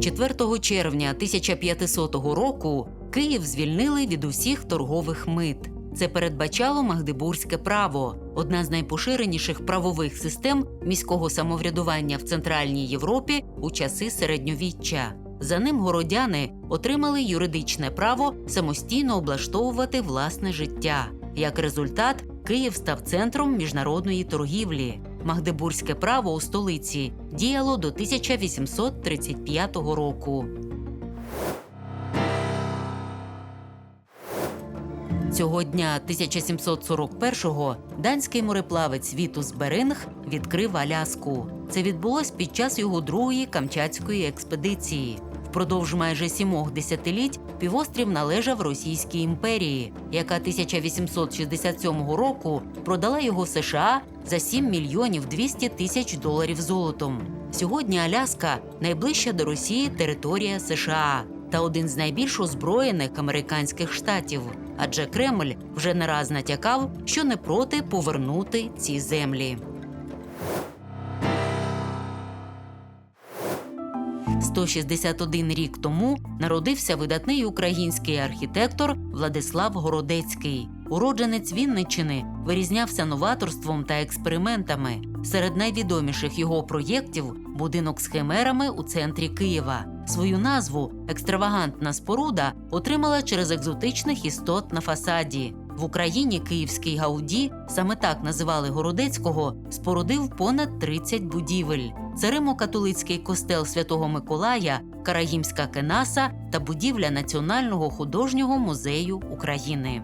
4 червня 1500 року Київ звільнили від усіх торгових мит. Це передбачало Магдебурзьке право, одна з найпоширеніших правових систем міського самоврядування в Центральній Європі у часи середньовіччя. За ним городяни отримали юридичне право самостійно облаштовувати власне життя. Як результат, Київ став центром міжнародної торгівлі. Магдебурзьке право у столиці діяло до 1835 року. Цього дня 1741-го данський мореплавець Вітус Беринг відкрив Аляску. Це відбулось під час його другої камчатської експедиції. Впродовж майже сімох десятиліть півострів належав Російській імперії, яка 1867 року продала його США за 7 мільйонів 200 тисяч доларів золотом. Сьогодні Аляска найближча до Росії територія США та один з найбільш озброєних американських штатів. Адже Кремль вже не раз натякав, що не проти повернути ці землі. 161 рік тому народився видатний український архітектор Владислав Городецький. Уродженець Вінниччини вирізнявся новаторством та експериментами. Серед найвідоміших його проєктів будинок з химерами у центрі Києва. Свою назву екстравагантна споруда отримала через екзотичних істот на фасаді. В Україні київський Гауді, саме так називали Городецького, спорудив понад 30 будівель. Це Римо-католицький костел Святого Миколая, Карагімська Кенаса та будівля Національного художнього музею України.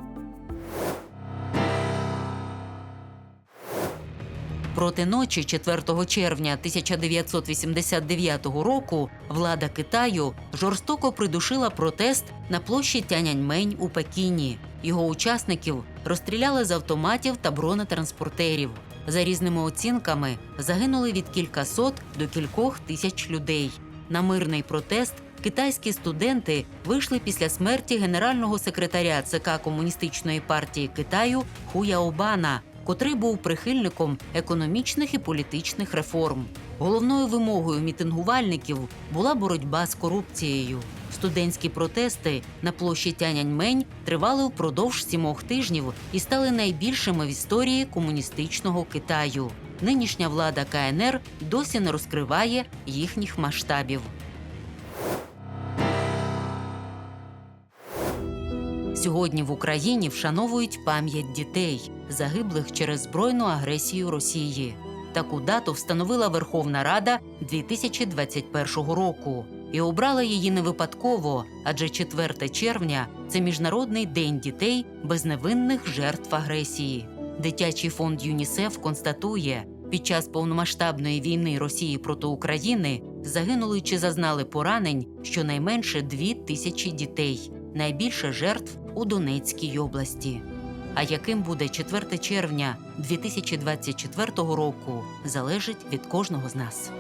Проти ночі 4 червня 1989 року влада Китаю жорстоко придушила протест на площі Тяньаньмень у Пекіні. Його учасників розстріляли з автоматів та бронетранспортерів. За різними оцінками загинули від кількасот до кількох тисяч людей. На мирний протест китайські студенти вийшли після смерті генерального секретаря ЦК Комуністичної партії Китаю Хуяобана, котрий був прихильником економічних і політичних реформ. Головною вимогою мітингувальників була боротьба з корупцією. Студентські протести на площі Тяньаньмень тривали впродовж сімох тижнів і стали найбільшими в історії комуністичного Китаю. Нинішня влада КНР досі не розкриває їхніх масштабів. Сьогодні в Україні вшановують пам'ять дітей, загиблих через збройну агресію Росії. Таку дату встановила Верховна Рада 2021 року і обрала її не випадково, адже 4 червня це міжнародний день дітей без невинних жертв агресії. Дитячий фонд ЮНІСЕФ констатує, під час повномасштабної війни Росії проти України загинули чи зазнали поранень щонайменше дві тисячі дітей, найбільше жертв у Донецькій області. А яким буде 4 червня 2024 року, залежить від кожного з нас.